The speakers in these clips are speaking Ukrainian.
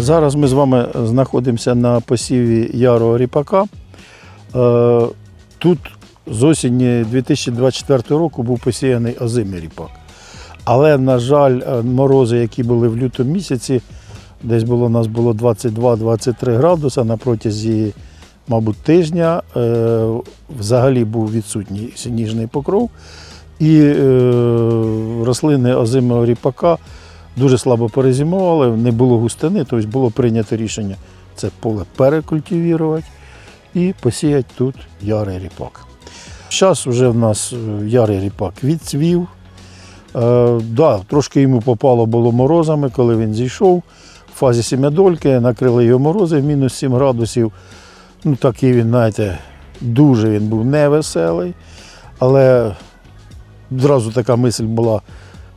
Зараз ми з вами знаходимося на посіві ярого ріпака. Е, Тут з осені 2024 року був посіяний озимий ріпак. Але, на жаль, е, морози, які були в лютому місяці, десь було, у нас було 22-23 градуса на протязі, мабуть, тижня. е, Взагалі був відсутній сніжний покров. І рослини озимого ріпака дуже слабо перезимували, не було густини, тобто було прийнято рішення це поле перекультивувати і посіяти тут ярий ріпак. Зараз вже в нас е, ярий ріпак відцвів. Е, да, трошки йому попало було морозами, коли він зійшов. В фазі сім'ядольки накрили його морози в мінус 7 градусів. Ну, такий він, знаєте, дуже він був невеселий. Але зразу така мисль була,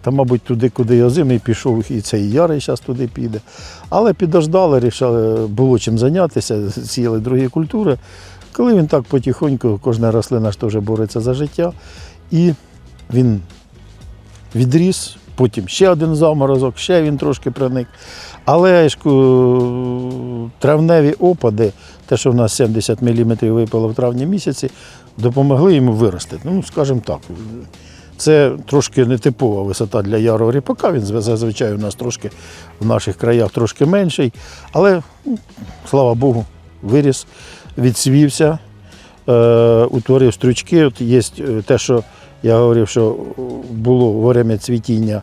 та, мабуть, туди, куди я зимий пішов, і цей ярий зараз туди піде. Але підождали, рішали, було чим зайнятися, сіяли другі культури. Коли він так потихоньку, кожна рослина ж теж бореться за життя, і він відріс, потім ще один заморозок, ще він трошки проник. Але ж, травневі опади, те, що в нас 70 мм випало в травні місяці, допомогли йому вирости. Ну, скажімо так, це трошки нетипова висота для ярого ріпака. Він зазвичай у нас трошки в наших краях трошки менший. Але, ну, слава Богу, виріс, відсвівся, е, утворив стручки. От є е, те, що я говорив, що було во время цвітіння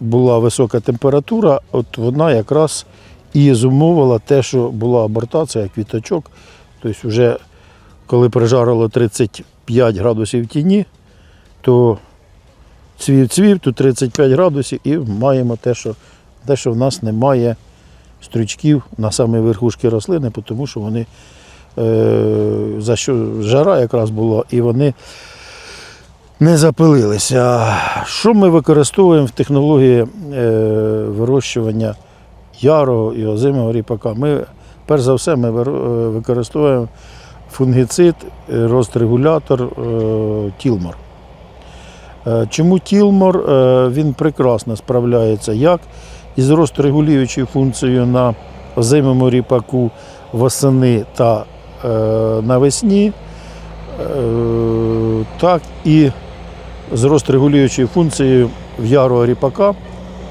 була висока температура, от вона якраз і зумовила те, що була абортація квіточок. Тобто, вже коли прижарило 35 градусів тіні, то цвів цвів, тут 35 градусів, і маємо те, що, те, що в нас немає стручків на самій верхушці рослини, тому що вони е, за що жара якраз була, і вони не запилилися. Що ми використовуємо в технології е, вирощування ярого і озимого ріпака? Ми, перш за все, ми е, використовуємо фунгіцид, е, розрегулятор е, Тілмор. Е, Чому Тілмор? Е, Він прекрасно справляється як із рострегулюючою функцією на озимому ріпаку восени та е, навесні, так і з рострегулюючою функцією в ярого ріпака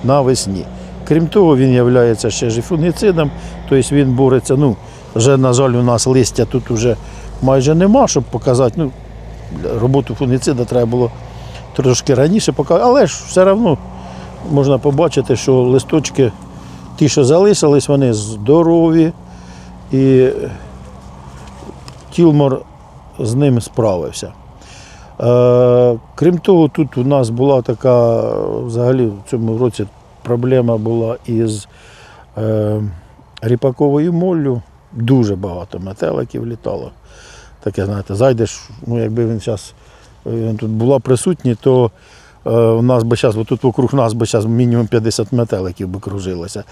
навесні. Крім того, він є ще ж фунгіцидом, тобто він бореться. Ну, вже, на жаль, у нас листя тут вже майже нема, щоб показати. Ну, роботу фунгіцида треба було трошки раніше показати, але ж все одно можна побачити, що листочки, ті, що залишились, вони здорові, і Тілмор з ним справився. Е, крім того, тут у нас була така, взагалі в цьому році проблема була із е, ріпаковою моллю. Дуже багато метеликів літало. Таке, знаєте, зайдеш, ну якби він зараз тут була присутній, то е, у нас би зараз, тут вокруг нас би зараз мінімум 50 метеликів би кружилося.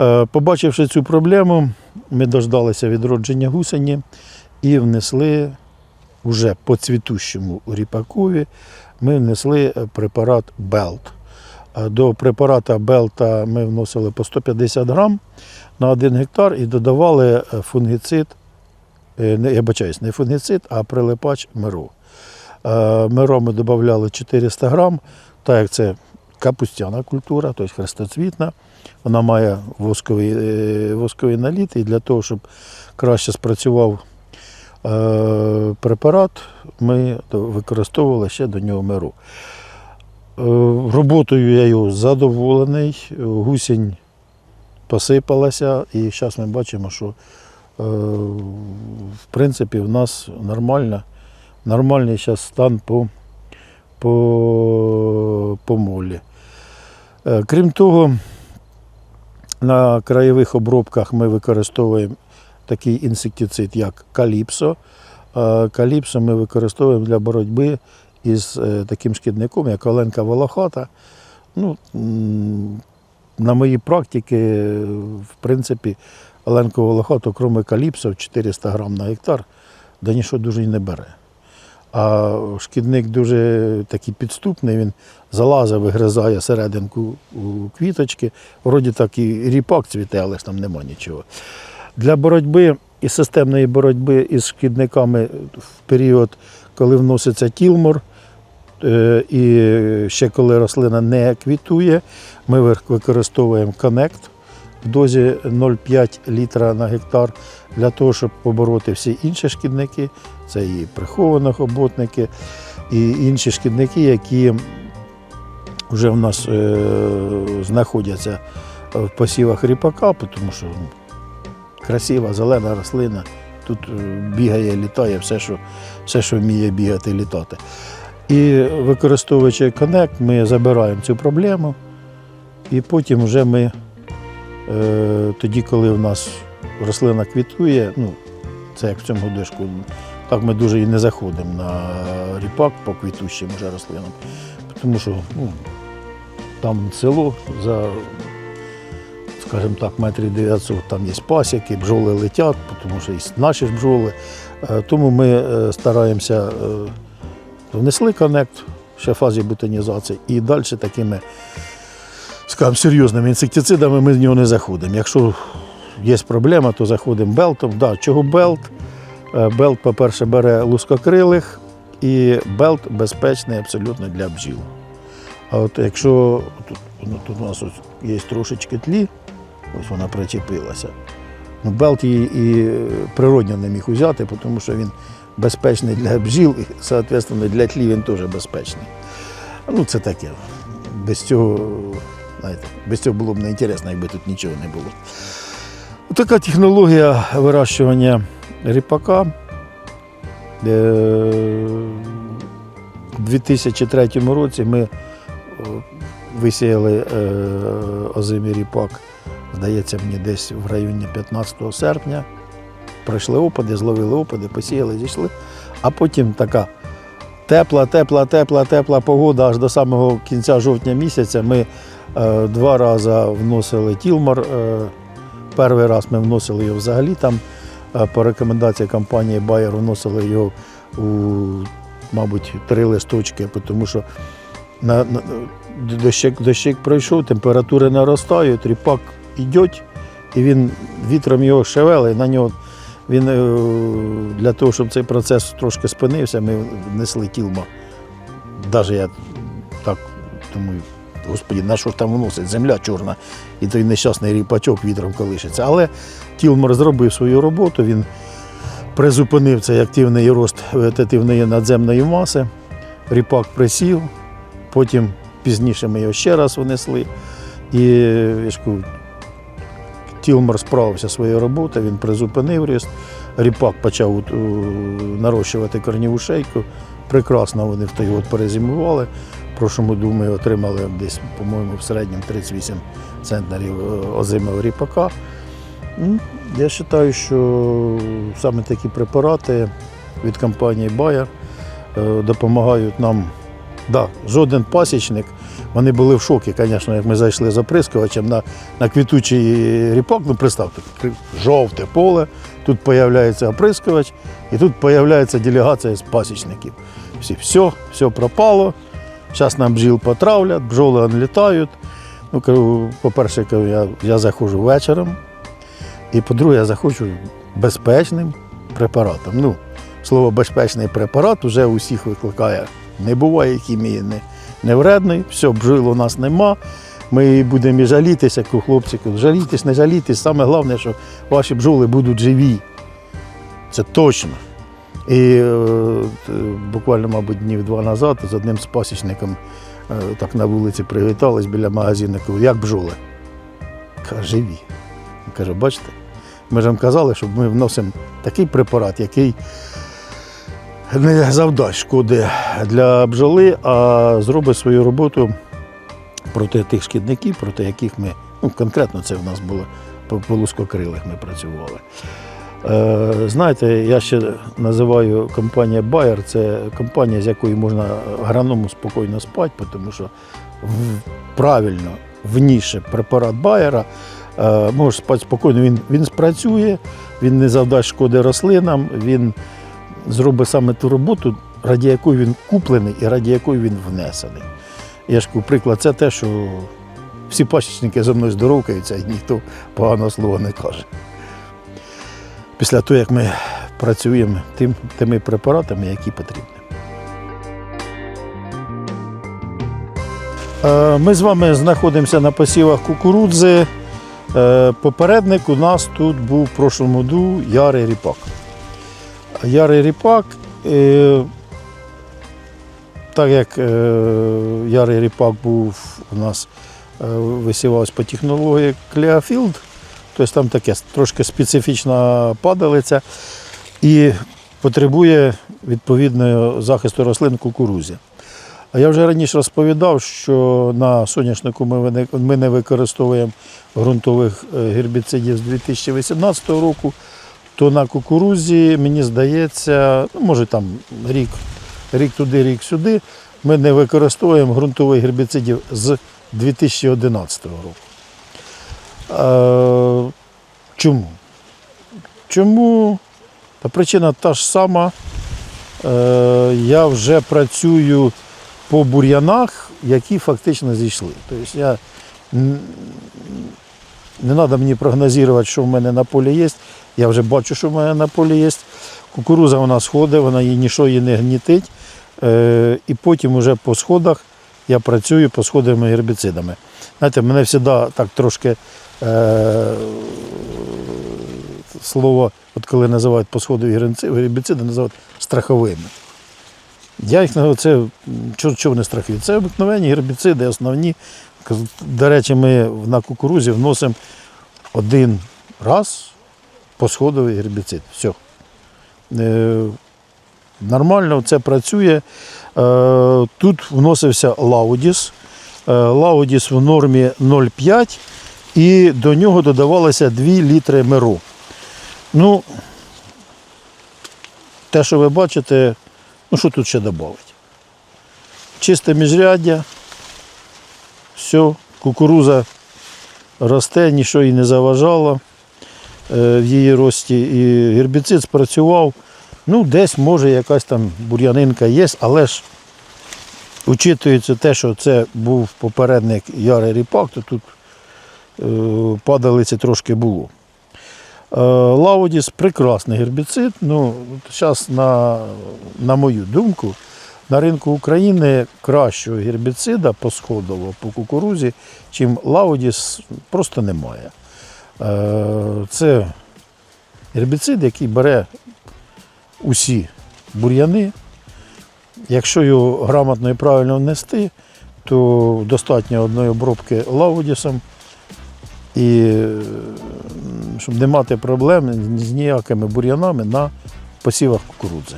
Е, побачивши цю проблему, ми дождалися відродження гусені і внесли вже по цвітущому ріпакові, ми внесли е, препарат Белт. Е, До препарата Белта ми вносили по 150 грам на 1 гектар і додавали е, фунгіцид, е, я бачаюсь, не фунгіцид, а прилипач миру. Е, ми додавали 400 грам, так як це капустяна культура, тобто хрестоцвітна. Вона має восковий, е, восковий наліт, і для того, щоб краще спрацював е, препарат, ми використовували ще до нього миру. Роботою я його задоволений, гусінь посипалася, і зараз ми бачимо, що в принципі в нас нормально, нормальний зараз стан по, по, по молі. Е, Крім того, на краєвих обробках ми використовуємо такий інсектицид, як каліпсо. Е, Каліпсо ми використовуємо для боротьби із е, таким шкідником, як оленка волохата. Ну, на моїй практиці, в принципі, оленку волохату, крім каліпсо, 400 грам на гектар, да нічого дуже й не бере. А шкідник дуже такий підступний, він залазить, вигризає серединку у квіточки. Вроді так і ріпак цвіте, але ж там нема нічого. Для боротьби і системної боротьби із шкідниками в період, коли вноситься тілмор, е, і ще коли рослина не квітує, ми використовуємо коннект в дозі 0,5 літра на гектар для того, щоб побороти всі інші шкідники, це і приховані хоботники, і інші шкідники, які вже в нас е, знаходяться в посівах ріпака, тому що красива зелена рослина. Тут е, бігає, літає все, що, все, що вміє бігати, літати. І використовуючи коннект, ми забираємо цю проблему, і потім вже ми, е, тоді, коли в нас рослина квітує, ну, це як в цьому годишку, так ми дуже і не заходимо на ріпак по квітущим вже рослинам, тому що ну, там село за, скажімо так, метрів 900, там є пасіки, бджоли летять, тому що і наші бджоли. Е, Тому ми е, стараємося е, внесли коннект ще в фазі бутонізації і далі такими, скажімо, серйозними інсектицидами ми з нього не заходимо. Якщо є проблема, то заходимо белтом. Да, чого белт? Е, Белт, по-перше, бере лускокрилих, і белт безпечний абсолютно для бджіл. А от якщо тут, ну, тут у нас ось є трошечки тлі, ось вона причепилася. Ну, белт її і природньо не міг взяти, тому що він безпечний для бджіл, і, соответственно, для тлі він теж безпечний. Ну, це таке. Без цього, знаєте, без цього було б не інтересно, якби тут нічого не було. Така технологія вирощування ріпака. Е, У 2003 році ми е, висіяли е, озимий ріпак, здається, мені десь в районі 15 серпня. Пройшли опади, зловили опади, посіяли, зійшли. А потім така тепла, тепла, тепла, тепла погода аж до самого кінця жовтня місяця. Ми е, два рази вносили тілмор. Е, перший раз ми вносили його взагалі там. По рекомендації компанії Bayer вносили його у, мабуть, три листочки, тому що на, на, дощик, дощик пройшов, температури наростають, ріпак йде, і він вітром його шевелить, на нього він е, для того, щоб цей процес трошки спинився, ми внесли тілма. Навіть я так думаю, господі, на що ж там вносить? Земля чорна, і той нещасний ріпачок вітром колишиться. Але тілмор зробив свою роботу, він призупинив цей активний рост вегетативної надземної маси, ріпак присів, потім пізніше ми його ще раз внесли. І я ж кажу, Тілмор справився своєю роботою, він призупинив ріст. Ріпак почав нарощувати корніву шейку. Прекрасно вони в той год перезимували. Прошлому году ми отримали десь, по-моєму, в середньому 38 центнерів е, озимого ріпака. Я вважаю, що саме такі препарати від компанії Bayer е, допомагають нам. Да, жоден пасічник. Вони були в шокі, звісно, як ми зайшли за оприскувачем на, на квітучий ріпак. Ну, представте, жовте поле, тут з'являється оприскувач, і тут з'являється делегація з пасічників. Всі, все, все пропало. Зараз нам бджіл потравлять, бджоли літають. Ну, по-перше, я, я заходжу вечором. І по-друге, я заходжу безпечним препаратом. Ну, слово безпечний препарат вже усіх викликає. Не буває хімії не, не вредної, все, бджіл у нас нема. Ми будемо і жалітися, кажу, хлопці, кажу, жалітесь, не жалітесь. Саме головне, що ваші бджоли будуть живі. Це точно. І е, буквально, мабуть, днів два назад з одним з пасічником е, так на вулиці привітались біля магазину. Як бджоли? Каже, живі. Каже, бачите, ми ж вам казали, що ми вносимо такий препарат, який не завдасть шкоди для бджоли, а зробить свою роботу проти тих шкідників, проти яких ми, ну конкретно це в нас було по, по лускокрилих ми працювали. Е, знаєте, я ще називаю компанія Bayer, це компанія, з якою можна агроному спокійно спати, тому що правильно в, вніше препарат Байера, можеш спати спокійно, він, він спрацює, він не завдасть шкоди рослинам, він зробить саме ту роботу, раді якої він куплений і раді якої він внесений. Я ж кажу, приклад, це те, що всі пасічники зі мною здоровкаються і ніхто поганого слова не каже. Після того, як ми працюємо тим, тими препаратами, які потрібні. Е, Ми з вами знаходимося на посівах кукурудзи. Е, Попередник у нас тут був в прошлому году ярий ріпак. Ярий ріпак, е, так як ярий ріпак був у нас висівався по технології Clearfield, тобто там таке трошки специфічна падалиця і потребує відповідного захисту рослин кукурузі. А я вже раніше розповідав, що на соняшнику ми не- використовуємо ґрунтових е, гербіцидів з 2018 року, то на кукурузі, мені здається, ну, може там рік, рік туди, рік сюди, ми не використовуємо ґрунтових гербіцидів з 2011 року. Е, чому? Чому? Та причина та ж сама. Е, я вже працюю по бур'янах, які фактично зійшли. Тобто я не треба мені прогнозувати, що в мене на полі є. Я вже бачу, що в мене на полі є. Кукуруза вона сходить, вона її нічого не гнітить. Е, і потім вже по сходах я працюю по сходовими гербіцидами. Знаєте, мене завжди так трошки е, слово, от коли називають посходові гербіци- гербіциди, називають страховими. Я їх називаю, це чого, вони страхові? Це обикновені гербіциди, основні. До речі, ми на кукурузі вносимо один раз посходовий гербіцид. Все. Нормально це працює. Е, Тут вносився лаудіс. Е, Лаудіс в нормі 0,5 і до нього додавалося 2 літри миру. Ну, те, що ви бачите, ну що тут ще додати? Чисте міжряддя, все, кукуруза росте, нічого їй не заважало е, в її рості. І гербіцид спрацював. Ну, десь може якась там бур'янинка є, але ж учитується те, що це був попередник Ярий Ріпак, то тут падалиці трошки було. Е, Лаудіс прекрасний гербіцид. Ну, зараз, на, на мою думку, на ринку України кращого гербіцида посходового по кукурузі, чим Лаудіс, просто немає. Е, Це гербіцид, який бере усі бур'яни. Якщо його грамотно і правильно внести, то достатньо одної обробки лаудісом, і щоб не мати проблем з ніякими бур'янами на посівах кукурудзи.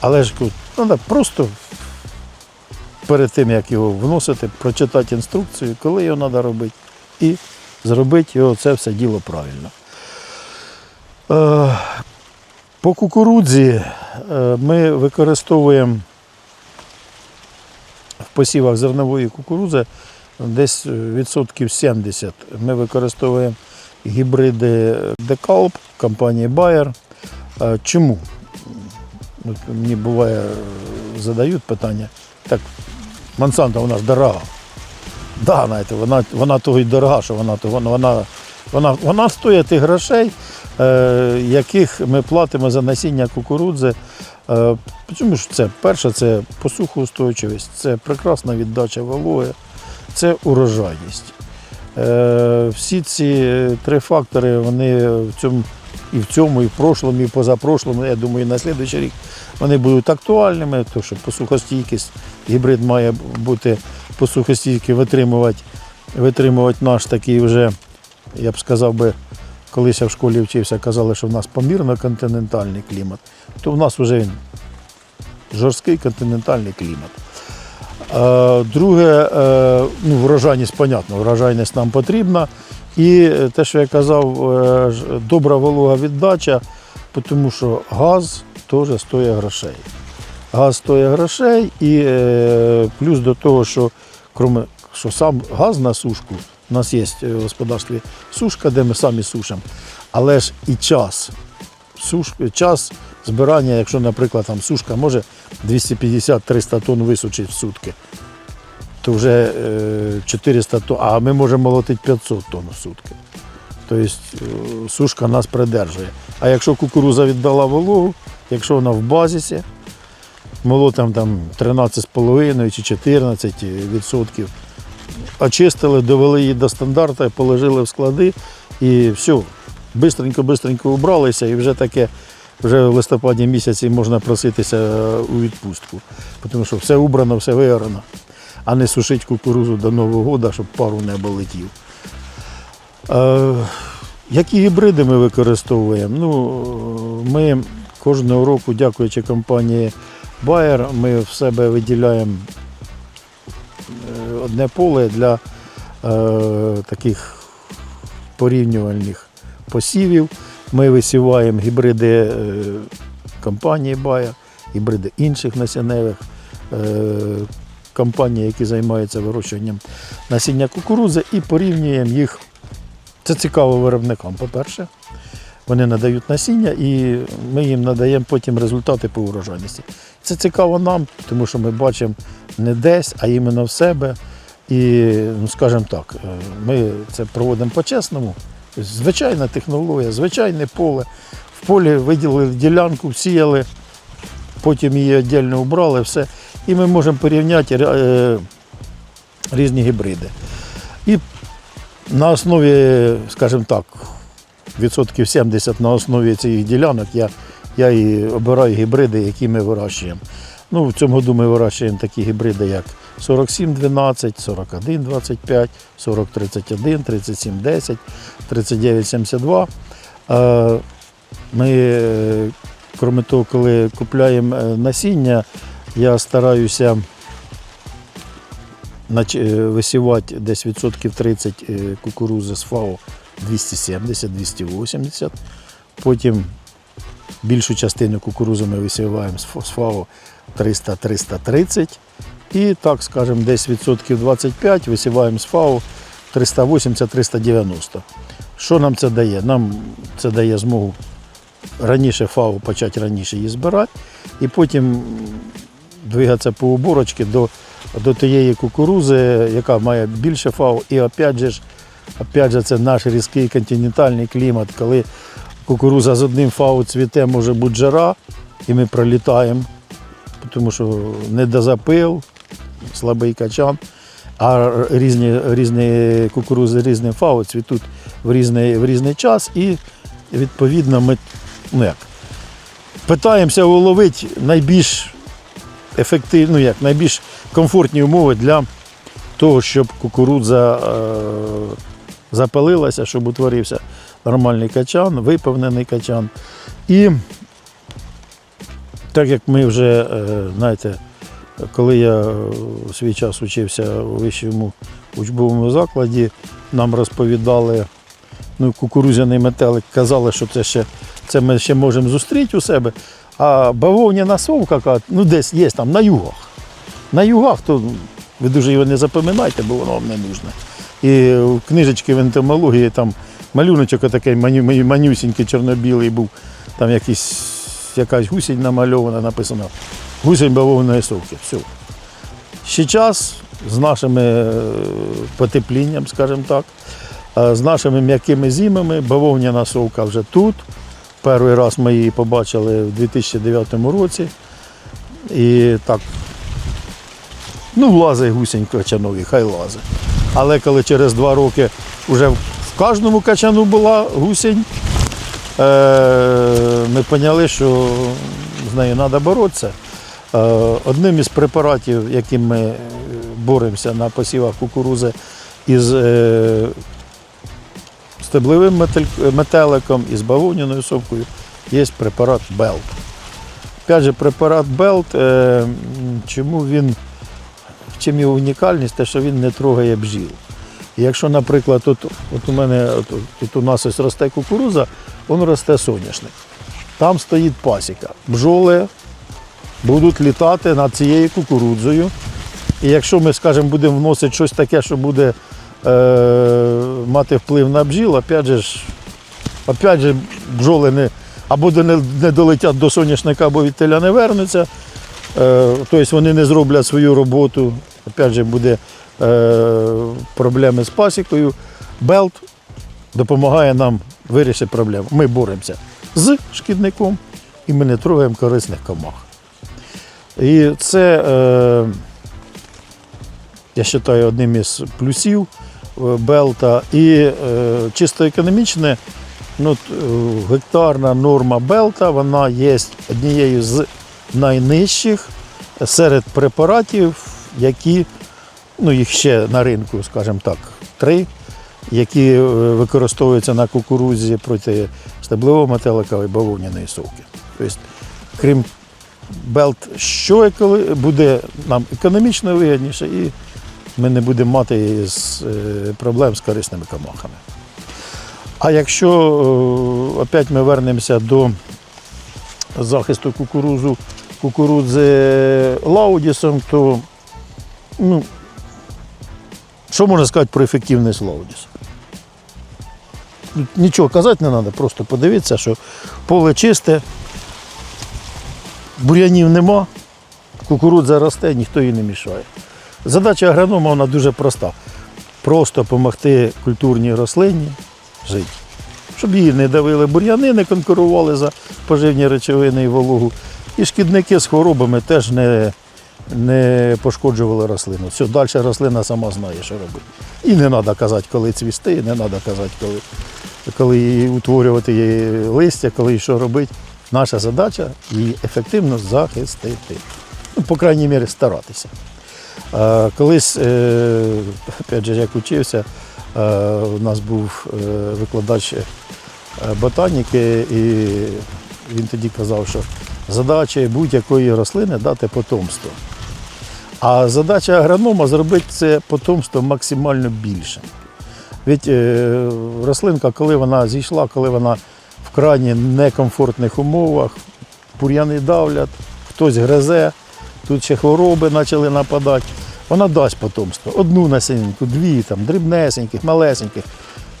Але ж треба просто перед тим, як його вносити, прочитати інструкцію, коли його треба робити, і зробити його це все діло правильно. Е, По кукурудзі е, ми використовуємо в посівах зернової кукурудзи десь відсотків 70. Ми використовуємо гібриди Decalb компанії Bayer. Е, Чому? От Мені буває, е, задають питання. Так, Монсанто вона ж дорога. Да, знаєте, вона, вона того й дорога, що вона, вона, вона, вона стоїть тих грошей, е, яких ми платимо за насіння кукурудзи. Е, чому ж це? Перше, це посухоустойчивість, це прекрасна віддача вологи, це урожайність. Е, всі ці три фактори, вони в цьому, і в цьому, і в прошлому, і позапрошлому, я думаю, і на слідуючий рік вони будуть актуальними, тому що посухостійкість, гібрид має бути посухостійкий, витримувати, витримувати наш такий вже, я б сказав би, колись я в школі вчився, казали, що в нас помірно-континентальний клімат, то в нас вже жорсткий континентальний клімат. Е, Друге, е, ну, врожайність, понятно, врожайність нам потрібна. І те, що я казав, е, добра волога віддача, тому що газ теж стоїть грошей. Газ стоїть грошей, і плюс до того, що, кроме, що сам газ на сушку, у нас є в господарстві сушка, де ми самі сушимо, але ж і час. Суш, час збирання, якщо, наприклад, там сушка може 250-300 тонн висушити в сутки, то вже е, 400 тонн, а ми можемо молотити 500 тонн в сутки. Тобто е, сушка нас придержує. А якщо кукуруза віддала вологу, якщо вона в базісі, молотом там 13,5 чи 14 відсотків, очистили, довели її до стандарту, положили в склади і все. Бистренько-бистренько убралися і вже таке, вже в листопаді місяці можна проситися е, у відпустку. Тому що все убрано, все виграно, а не сушити кукурузу до Нового року, щоб пару небо летів. Е, які гібриди ми використовуємо? Ну, ми кожного року, дякуючи компанії Bayer, ми в себе виділяємо е, одне поле для е, таких порівнювальних посівів. Ми висіваємо гібриди е, компанії Bayer, гібриди інших насінневих е, компаній, які займаються вирощуванням насіння кукурузи, і порівнюємо їх. Це цікаво виробникам, по-перше. Вони надають насіння і ми їм надаємо потім результати по урожайності. Це цікаво нам, тому що ми бачимо не десь, а іменно в себе. І, ну, скажімо так, е, ми це проводимо по-чесному. Звичайна технологія, звичайне поле. В полі виділили ділянку, всіяли, потім її віддільно убрали, все. І ми можемо порівняти е, різні гібриди. І на основі, скажімо так, відсотків 70 на основі цих ділянок я, я і обираю гібриди, які ми вирощуємо. Ну, в цьому году ми вирощуємо такі гібриди, як 4712, 4125, 4031, 3710, 3972. Е, Ми, е, крім того, коли купуємо е, насіння, я стараюся е, висівати десь відсотків 30 е, кукурузи з ФАО 270-280. Потім більшу частину кукурузи ми висіваємо з ФАО 300-330. І так, скажімо, десь відсотків 25 висіваємо з ФАО 380-390. Що нам це дає? Нам це дає змогу раніше ФАО почати раніше її збирати, і потім двигатися по оборочці до, до тієї кукурузи, яка має більше ФАО. І опять же, опять же, це наш різкий континентальний клімат, коли кукуруза з одним ФАО цвіте, може бути жара, і ми пролітаємо, тому що недозапил, слабий качан. А різні, різні кукурузи різним ФАО цвітуть в різний, в різний час і відповідно ми ну як, питаємося уловити найбільш ефективні, ну як, найбільш комфортні умови для того, щоб кукурудза е, запалилася, щоб утворився нормальний качан, виповнений качан. І так як ми вже, е, знаєте, коли я у свій час учився у вищому учбовому закладі, нам розповідали, ну, кукурузяний метелик, казали, що це ще це ми ще можемо зустріти у себе. А бавовняна совка, ну десь є там на югах. На югах, то ви дуже його не запам'ятайте, бо воно вам не нужне. І в книжечки в ентомології там малюночок такий маню, манюсінький, чорно-білий був, там якийсь, якась гусінь намальована, написано гусінь бавовняної совки. Все. Час з нашим е, потеплінням, скажімо так, е, з нашими м'якими зимами, бавовняна совка вже тут. Перший раз ми її побачили в 2009 році. І так, ну, влазить гусінь качанові, хай лазить. Але коли через два роки вже в кожному качану була гусінь, е, ми поняли, що з нею треба боротися. Е, Одним із препаратів, яким ми е, боремося на посівах кукурузи із е, стебловим метель- метеликом і з бавовняною совкою, є препарат Белт. Опять же, препарат Белт, чому він, чим його унікальність, те, що він не трогає бджіл. І якщо, наприклад, тут, от у мене от, тут у нас ось росте кукуруза, він росте соняшник. Там стоїть пасіка. Бджоли будуть літати над цією кукурудзою. І якщо ми, скажімо, будемо вносити щось таке, що буде е, мати вплив на бджіл, опять же, опять же бджоли не, або не, не долетять до соняшника, або від теля не вернуться. Е, тобто вони не зроблять свою роботу. Опять же, буде е, проблеми з пасікою. Белт допомагає нам вирішити проблему. Ми боремося з шкідником і ми не трогаємо корисних комах. І це, е, я вважаю, одним із плюсів е, Белта. І е, чисто економічне, ну, гектарна норма Белта, вона є однією з найнижчих серед препаратів, які, ну їх ще на ринку, скажімо так, три, які використовуються на кукурудзі проти стеблового метелика і бавовняної совки. Тобто, крім белт, що буде нам економічно вигідніше, і ми не будемо мати е, проблем з корисними комахами. А якщо е, опять ми вернемося до захисту кукурузу, кукурудзи лаудісом, то ну, що можна сказати про ефективність лаудісу? Нічого казати не треба, просто подивитися, що поле чисте, бур'янів нема, кукурудза росте, ніхто їй не мішає. Задача агронома вона дуже проста. Просто допомогти культурній рослині жити. Щоб її не давили бур'яни, не конкурували за поживні речовини і вологу. І шкідники з хворобами теж не, не пошкоджували рослину. Все, далі рослина сама знає, що робити. І не треба казати, коли цвісти, не треба казати, коли, коли утворювати її листя, коли що робити. Наша задача її ефективно захистити. Ну, по крайній мірі, старатися. Колись, е, опять же, як учився, е, у нас був е, викладач е, ботаніки, і він тоді казав, що задача будь-якої рослини дати потомство. А задача агронома зробити це потомство максимально більше. Ведь е, рослинка, коли вона зійшла, коли вона в крайні некомфортних умовах, бур'яни давлять, хтось гризе, тут ще хвороби почали нападати. Вона дасть потомство. Одну насінинку, дві, там, дрібнесеньких, малесеньких.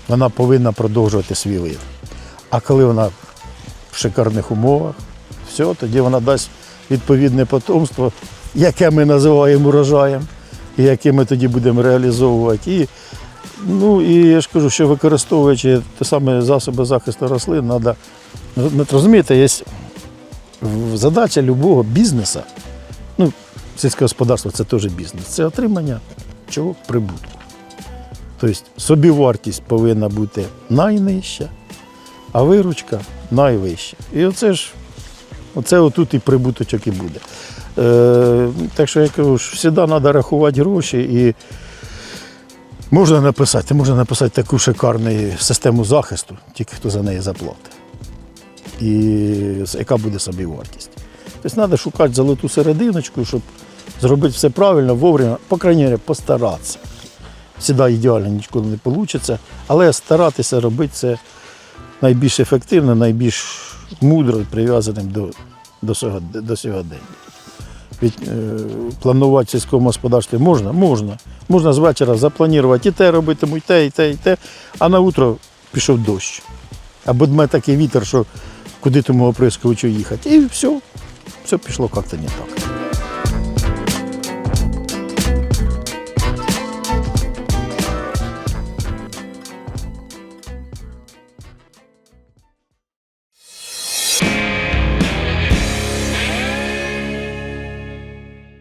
Вона повинна продовжувати свій вид. А коли вона в шикарних умовах, все, тоді вона дасть відповідне потомство, яке ми називаємо урожаєм, і яке ми тоді будемо реалізовувати. І, ну, і я ж кажу, що використовуючи те саме засоби захисту рослин, треба. Ну, розумієте, є задача любого бізнесу, ну, сільське господарство це теж бізнес, це отримання чого? Прибутку. Тобто собівартість повинна бути найнижча, а виручка найвища. І оце ж оце отут і прибуточок і буде. Е, так що я кажу, що завжди треба рахувати гроші і можна написати, можна написати таку шикарну систему захисту, тільки хто за неї заплатить. І яка буде собі вартість. Тобто треба шукати золоту серединочку, щоб зробити все правильно, вовремя, по крайній мірі, постаратися. Всіда ідеально ніколи не вийде, але старатися робити це найбільш ефективно, найбільш мудро прив'язаним до, до, сьогодення- планувати в сільському господарстві можна, можна. Можна з вечора запланувати і те робитиму, і те, і те, і те, а на утро пішов дощ. Або дме такий вітер, що куди тому оприскувачу їхати. І все, все пішло як-то не так.